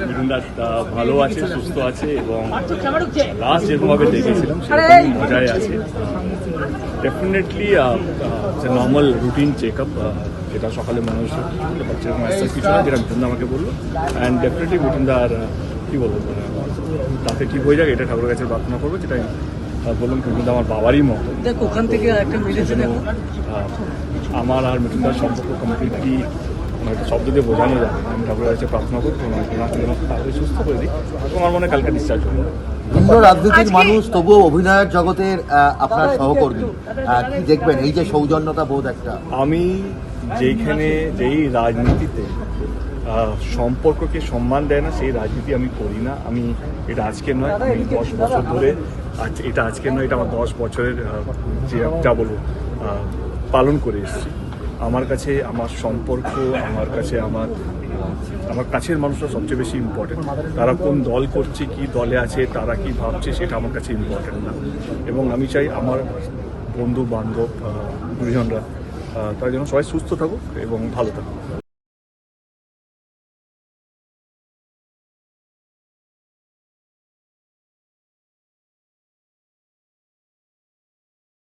মিঠুনদাস ভালো আছে সুস্থ আছে এবং লাস্ট যেরকমভাবে দেখেছিলাম সেরকম মজায় আছে। Definitely normal routine check up যেটা সকালে মানুষ সেরকম কিছু না যেটা মিঠুনদা আমাকে বলল। অ্যান্ড ডেফিনেটলি মিঠুনদার কী বলব মানে, তাতে ঠিক হয়ে যাক এটা ঠাকুরের কাছে প্রার্থনা করব যেটা আমি, আহ, বললাম মিঠুনদা আমার বাবারই মতো। দেখ ওখান থেকে একটা মিলেছে আমার আর মিঠুনদার সম্পর্ক কমপ্লিটলি একটা শব্দ দিয়ে বোঝানো যায়। আমি ঠাকুরের কাছে প্রার্থনা যেন তাড়াতাড়ি সুস্থ করে দিই। তোমার মনে কালকে ডিসচার্জ হবে। ভিন্ন রাজনীতির মানুষ তবুও অভিনয়ের জগতের আপনার সহকর্মী। কি দেখবেন? এই যে সৌজন্যতা বোধ একটা। আমি যেইখানে যেই রাজনীতিতে সম্পর্ককে সম্মান দেয় না সেই রাজনীতি আমি করি না। আমি এটা আজকে নয় আমি দশ বছর ধরে আজ এটা আজকে নয় এটা আমার দশ বছরের যে যা বলব পালন করে এসেছি। আমার কাছে আমার সম্পর্ক আমার কাছে আমার আমার কাছের মানুষরা সবচেয়ে বেশি ইম্পর্টেন্ট তারা কোন দল করছে কি দলে আছে তারা কি ভাবছে সেটা আমার কাছে ইম্পর্টেন্ট না। এবং আমি চাই আমার বন্ধু বান্ধব আহ, তারা যেন সবাই সুস্থ থাকুক এবং ভালো থাকুক।